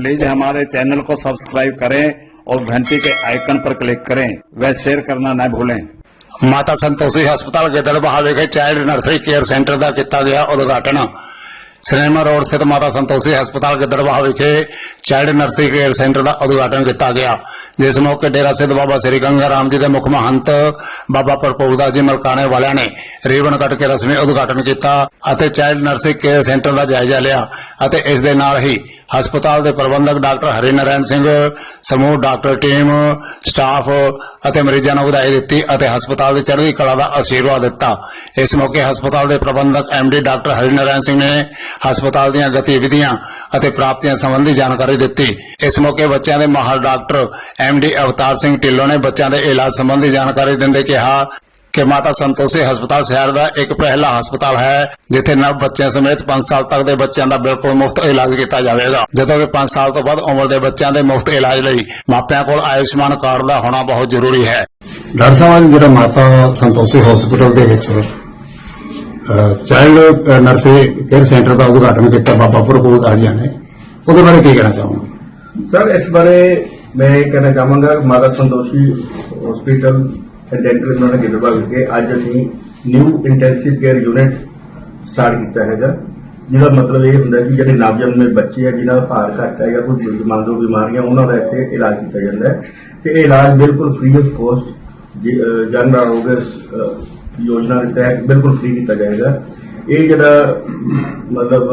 Please हमारे channel को subscribe करें और घंटी के आइकन पर क्लिक करें। व शेयर करना न भूलें। माता संतोषी अस्पताल के दरबहावे के चाइल्ड नर्सरी केयर सेंटर का किया गया उद्घाटन। सिनेमा रोड स्थित माता संतोषी अस्पताल के दरबहा विखे चाइल्ड नर्सरी केयर सेंटर का उद्घाटन किया गया। ਜਿਸ ਮੌਕੇ ਡੇਰਾ ਸਿੱਧ ਬਾਬਾ ਸ੍ਰੀ ਗੰਗਾ ਰਾਮ ਜੀ ਦੇ ਮੁੱਖ ਮਹੰਤ ਬਾਬਾ ਪ੍ਰਪੋਲਦਾਸ ਜੀ ਮਲਕਾਣੇ ਵਾਲਿਆਂ ਨੇ ਰੀਬਨ ਕੱਟ ਕੇ ਰਸਮੀ ਉਦਘਾਟਨ ਕੀਤਾ ਅਤੇ ਚਾਈਲਡ ਨਰਸਰੀ ਕੇਅਰ ਸੈਂਟਰ ਦਾ ਜਾਇਜ਼ਾ ਲਿਆ ਅਤੇ ਇਸ ਦੇ ਨਾਲ ਹੀ ਹਸਪਤਾਲ ਦੇ ਪ੍ਰਬੰਧਕ ਡਾਕਟਰ ਹਰੀ ਨਾਰਾਇਣ ਸਿੰਘ, ਸਮੂਹ ਡਾਕਟਰ ਟੀਮ, ਸਟਾਫ ਅਤੇ ਮਰੀਜ਼ਾਂ ਨੂੰ ਵਧਾਈ ਦਿੱਤੀ ਅਤੇ ਹਸਪਤਾਲ ਦੀ ਚੜ੍ਹਦੀ ਕਲਾ ਦਾ ਆਸ਼ੀਰਵਾਦ ਦਿੱਤਾ। ਇਸ ਮੌਕੇ ਹਸਪਤਾਲ ਦੇ ਪ੍ਰਬੰਧਕ ਐਮਡੀ ਡਾਕਟਰ ਹਰੀ ਨਾਰਾਇਣ ਸਿੰਘ ਨੇ ਹਸਪਤਾਲ ਦੀਆਂ ਗਤੀਵਿਧੀਆਂ ਅਤੇ ਪ੍ਰਾਪਤੀਆਂ ਸੰਬੰਧੀ ਜਾਣਕਾਰੀ ਦਿੱਤੀ। ਇਸ ਮੌਕੇ ਬੱਚਿਆਂ ਦੇ ਮਾਹਰ ਡਾਕਟਰ ਐਮਡੀ ਅਵਤਾਰ ਸਿੰਘ ਢਿੱਲੋਂ ਨੇ ਬੱਚਿਆਂ ਦੇ ਇਲਾਜ ਸੰਬੰਧੀ ਜਾਣਕਾਰੀ ਦਿੰਦੇ ਕਿਹਾ ਕਿ ਮਾਤਾ ਸੰਤੋਸ਼ੀ ਹਸਪਤਾਲ ਸ਼ਹਿਰ ਦਾ ਇੱਕ ਪਹਿਲਾ ਹਸਪਤਾਲ ਹੈ, ਜਿੱਥੇ ਨਵ ਬੱਚਿਆਂ ਸਮੇਤ 5 ਸਾਲ ਤੱਕ ਦੇ ਬੱਚਿਆਂ ਦਾ ਬਿਲਕੁਲ ਮੁਫਤ ਇਲਾਜ ਕੀਤਾ ਜਾਵੇਗਾ। ਜਦੋਂ ਕਿ 5 ਸਾਲ ਤੋਂ ਵੱਧ ਉਮਰ ਦੇ ਬੱਚਿਆਂ ਦੇ ਮੁਫਤ ਇਲਾਜ ਲਈ ਮਾਪਿਆਂ ਕੋਲ ਆਯੁਸ਼ਮਾਨ ਕਾਰਡ ਦਾ ਹੋਣਾ ਬਹੁਤ ਜ਼ਰੂਰੀ ਹੈ। ਡਾਕਟਰ ਸਾਹਿਬ, ਜਿਹੜਾ ਮਾਤਾ ਸੰਤੋਸ਼ੀ ਹਸਪਤਾਲ ਦੇ ਵਿੱਚ ਚਾਈਲਡ ਨਰਸਰੀ ਕੇਅਰ ਸੈਂਟਰ ਦਾ ਉਦਘਾਟਨ ਕੀਤਾ, ਬਾਬਾ ਪ੍ਰਭੂ ਦਾਜੀਆਂ ਨੇ। ਉਹਦੇ ਬਾਰੇ ਕੀ ਕਹਿਣਾ ਚਾਹੋਗੇ? ਸਰ, ਇਸ ਬਾਰੇ ਮੈਂ ਕਹਿਣਾ ਚਾਹਾਂਗਾ, ਮਾਤਾ ਸੰਤੋਸ਼ੀ ਹਸਪੀਟਲ ਡੈਂਟਲ ਉਹਨਾਂ ਨੇ ਵਿਖੇ ਅੱਜ ਅਸੀਂ new intensive care unit start ਕੀਤਾ ਹੈਗਾ। ਜਿਹਦਾ ਮਤਲਬ ਇਹ ਹੁੰਦਾ ਕਿ ਜਿਹੜੇ ਨਵਜੰਮੇ ਬੱਚੇ ਆ ਜਿਨ੍ਹਾਂ ਦਾ ਭਾਰ ਘੱਟ ਹੈ ਜਾਂ ਕੋਈ ਜਮਾਂਦਰੂ ਬਿਮਾਰੀਆਂ ਉਹਨਾਂ ਦਾ ਇੱਥੇ ਇਲਾਜ ਕੀਤਾ ਜਾਂਦਾ ਹੈ। ਤੇ ਇਹ ਇਲਾਜ ਬਿਲਕੁਲ ਫ੍ਰੀ ਆਫ ਕੋਸਟ ਜਨ ਆਰੋਗਿਆ ਯੋਜਨਾ ਦੇ ਤਹਿਤ ਬਿਲਕੁਲ ਫ੍ਰੀ ਕੀਤਾ ਜਾਏਗਾ। ਇਹ ਜਿਹੜਾ ਮਤਲਬ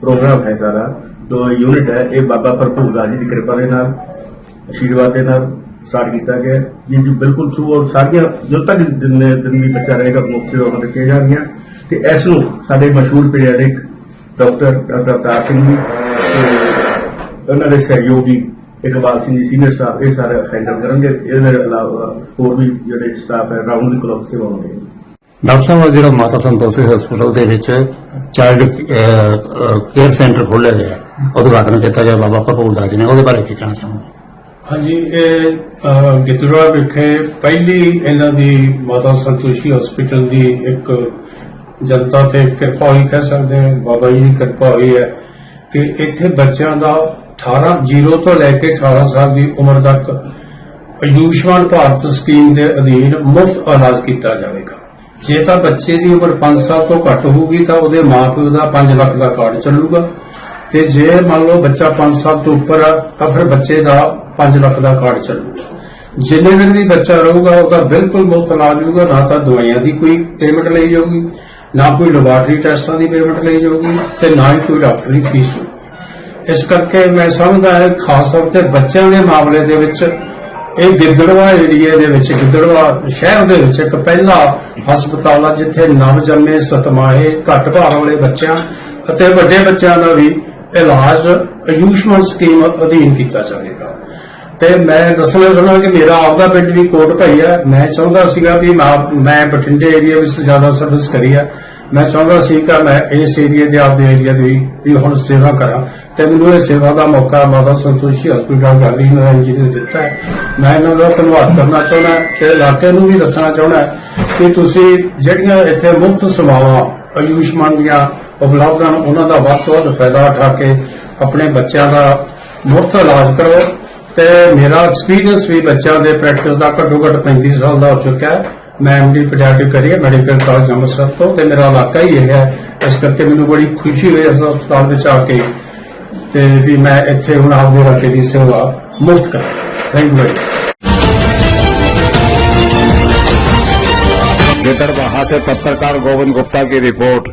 ਪ੍ਰੋਗਰਾਮ ਹੈ ਸਾਰਾ ਜੋ ਯੂਨਿਟ ਹੈ ਇਹ ਬਾਬਾ ਭਰਪੂਰ ਦਾਸ ਜੀ ਦੀ ਕਿਰਪਾ ਦੇ ਨਾਲ ਅਸ਼ੀਰਵਾਦ ਦੇ ਨਾਲ ਸਟਾਰਟ ਕੀਤਾ ਗਿਆ। ਹੈ, ਜਿਸ ਬਿਲਕੁਲ ਥਰੂ ਔਰ ਸਾਰੀਆਂ ਜੋ ਤੱਕ ਦਿਨ ਦਿਨ ਵੀ ਬੱਚਾ ਰਹੇਗਾ ਮੁਫਤ ਸੇਵਾਵਾਂ ਦਿੱਤੀਆਂ ਜਾਣਗੀਆਂ। ਤੇ ਇਸ ਨੂੰ ਸਾਡੇ ਮਸ਼ਹੂਰ paediatric doctor doctor Avtar Singh ji ਤੇ ਉਹਨਾਂ ਦੇ ਸਹਿਯੋਗੀ ਇਕਬਾਲ ਸਿੰਘ ਜੀ ਸੀਨੀਅਰ ਸਟਾਫ ਇਹ ਸਾਰੇ ਹੈਂਡਲ ਕਰਨਗੇ। ਇਹਦੇ ਇਲਾਵਾ ਹੋਰ ਵੀ ਜਿਹੜੇ ਸਟਾਫ ਹੈ ਰਾਉਂਡ ਦੀ ਕਲੌਕ ਸੇਵਾਵਾਂ ਦੇ ਡਾਕਟਰ ਸਾਹਿਬ ਜਿਹੜਾ ਮਾਤਾ ਸੰਤੋਸ਼ੀ ਹਸਪਤਾਲ ਦੇ ਵਿੱਚ ਚਾਈਲਡ ਕੇਅਰ ਸੈਂਟਰ ਖੋਲ੍ਹਿਆ ਗਿਆ ਉਦਘਾਟਨ ਕੀਤਾ ਗਿਆ ਬਾਬਾ ਪ੍ਰਭੂ ਦਾਸ ਜੀ ਨੇ ਉਹਦੇ ਬਾਰੇ ਕੀ ਕਹਿਣਾ ਚਾਹੋਗੇ? ਹਾਂਜੀ ਇਹ ਅਹ, ਗਿੱਦੜਵਾ ਵਿਖੇ ਪਹਿਲੀ ਇਹਨਾਂ ਦੀ ਮਾਤਾ ਸੰਤੋਸ਼ੀ ਹਸਪੀਟਲ ਦੀ ਇੱਕ ਜਨਤਾ ਤੇ ਕਿਰਪਾ ਹੋਈ ਕਹਿ ਸਕਦੇ ਹਾਂ ਬਾਬਾ ਜੀ ਦੀ ਕਿਰਪਾ ਹੋਈ ਹੈ ਕਿ ਇੱਥੇ ਬੱਚਿਆਂ ਦਾ 18 0 ਤੋਂ ਲੈ ਕੇ 18 ਸਾਲ ਦੀ ਉਮਰ ਤੱਕ ਆਯੁਸ਼ਮਾਨ ਭਾਰਤ ਸਕੀਮ ਦੇ ਅਧੀਨ ਮੁਫਤ ਇਲਾਜ ਕੀਤਾ ਜਾਵੇਗਾ। ਜੇ ਤਾਂ ਬੱਚੇ ਦੀ ਉਮਰ 5 ਸਾਲ ਤੋਂ ਘੱਟ ਹੋਊਗੀ ਤਾਂ ਉਹਦੇ ਮਾਪਿਓ ਦਾ 5 ਲੱਖ ਦਾ ਕਾਰਡ ਚੱਲੂਗਾ। ਤੇ ਜੇ ਮੰਨ ਲਓ ਬੱਚਾ 5 ਸਾਲ ਤੋਂ ਉੱਪਰ ਆ, ਤਾਂ ਫਿਰ ਬੱਚੇ ਦਾ 5 ਲੱਖ ਦਾ ਕਾਰਡ ਚੱਲੂਗਾ। ਜਿੰਨੇ ਦਿਨ ਵੀ ਬੱਚਾ ਰਹੂਗਾ, ਉਹਦਾ ਬਿਲਕੁਲ ਮੁਫਤ ਇਲਾਜ ਹੋਊਗਾ ਨਾ ਤਾਂ ਦਵਾਈਆਂ ਦੀ ਕੋਈ ਪੇਮੈਂਟ ਲਈ ਜਾਊਗੀ, ਨਾ ਕੋਈ ਲੈਬਾਰਟਰੀ ਟੈਸਟਾਂ ਦੀ ਪੇਮੈਂਟ ਲਈ ਜਾਊਗੀ, ਤੇ ਨਾ ਹੀ ਕੋਈ ਡਾਕਟਰੀ ਫੀਸ ਹੋਊਗੀ। ਇਸ ਕਰਕੇ ਮੈਂ ਸਮਝਦਾ ਹਾਂ, ਖਾਸ ਤੌਰ ਤੇ ਬੱਚਿਆਂ ਦੇ ਮਾਮਲੇ ਦੇ ਵਿੱਚ ਇਹ ਗਿੱਦੜਵਾ ਏਰੀਏ ਦੇ ਵਿੱਚ, ਗਿੱਦੜਵਾ ਸ਼ਹਿਰ ਦੇ ਵਿੱਚ ਇੱਕ ਪਹਿਲਾ ਹਸਪਤਾਲ ਆ, ਜਿੱਥੇ ਨਵ ਜੰਮੇ ਘੱਟ ਭਾਰ ਵਾਲੇ ਬੱਚਿਆਂ ਅਤੇ ਵੱਡੇ ਬੱਚਿਆਂ ਦਾ ਵੀ ਇਲਾਜ ਆਯੁਸ਼ਮਾਨ ਸਕੀਮ ਅਧੀਨ ਕੀਤਾ ਜਾਵੇਗਾ। ਤੇ ਮੈਂ ਦੱਸਣਾ ਚਾਹੁੰਦਾ ਕਿ ਮੇਰਾ ਆਪਦਾ ਪਿੰਡ ਵੀ ਕੋਟ ਭਾਈ ਹੈ ਮੈਂ ਚਾਹੁੰਦਾ ਸੀਗਾ ਵੀ ਮੈਂ- ਬਠਿੰਡੇ ਏਰੀਆ ਵਿੱਚ ਜ਼ਿਆਦਾ ਸਰਵਿਸ ਕਰੀ ਹੈ ਮੈਂ ਚਾਹੁੰਦਾ ਸੀ ਕਿ ਮੈਂ ਇਸ ਏਰੀਆ ਦੇ, ਆਪਦੇ ਏਰੀਆ ਦੀ ਵੀ ਹੁਣ ਸੇਵਾ ਕਰਾਂ ਤੇ ਮੈਨੂੰ ਇਹ ਸੇਵਾ ਦਾ ਮੌਕਾ ਮਾਤਾ ਸੰਤੋਸ਼ੀ ਹਸਪੀਟਲ ਗਾਲੀ ਨਾਰਾਇਣ ਜੀ ਨੇ ਦਿੱਤਾ ਮੈਂ ਇਹਨਾਂ ਦਾ ਧੰਨਵਾਦ ਕਰਨਾ ਚਾਹੁੰਦਾ ਤੇ ਇਲਾਕੇ ਨੂੰ ਵੀ ਦੱਸਣਾ ਚਾਹੁੰਦਾ ਕਿ ਤੁਸੀਂ ਜਿਹੜੀਆਂ ਇੱਥੇ ਮੁਫਤ ਸੇਵਾਵਾਂ, ਆਯੁਸ਼ਮਾਨ ਦੀਆਂ ਉਪਲਬਧ ਹਨ, ਉਹਨਾਂ ਦਾ ਵੱਧ ਤੋਂ ਵੱਧ ਫਾਇਦਾ ਉਠਾ ਕੇ ਆਪਣੇ ਬੱਚਿਆਂ ਦਾ ਮੁਫਤ ਇਲਾਜ ਕਰੋ ਤੇ ਮੇਰਾ ਐਕਸਪੀਰੀਅੰਸ ਵੀ ਬੱਚਿਆਂ ਦੇ ਪ੍ਰੈਕਟਿਸ ਦਾ ਘੱਟੋ ਘੱਟ 35 ਸਾਲ ਦਾ ਹੋ ਚੁੱਕਾ ਹੈ। ਮੈਂ ਐਮਡੀ ਪੀਡੀਆਟ੍ਰਿਕ ਕਰੀ ਹੈ ਮੈਡੀਕਲ ਕਾਲਜ ਅੰਮ੍ਰਿਤਸਰ ਤੋਂ ਤੇ ਮੇਰਾ ਇਲਾਕਾ ਹੀ ਇਹ ਹੈ ਇਸ ਕਰਕੇ ਮੈਨੂੰ ਬੜੀ ਖੁਸ਼ੀ ਹੋਈ ਇਸ ਹਸਪਤਾਲ ਵਿੱਚ ਆ ਕੇ ਤੇ ਵੀ ਮੈਂ ਇੱਥੇ ਹੁਣ ਆਪਦੇ ਇਲਾਕੇ ਦੀ ਸੇਵਾ ਮੁਫਤ ਕਰਾਂ ਥੈਂਕ ਯੂ ਵੈਰੀ गिदड़बाहा से पत्रकार गोविंद गुप्ता की रिपोर्ट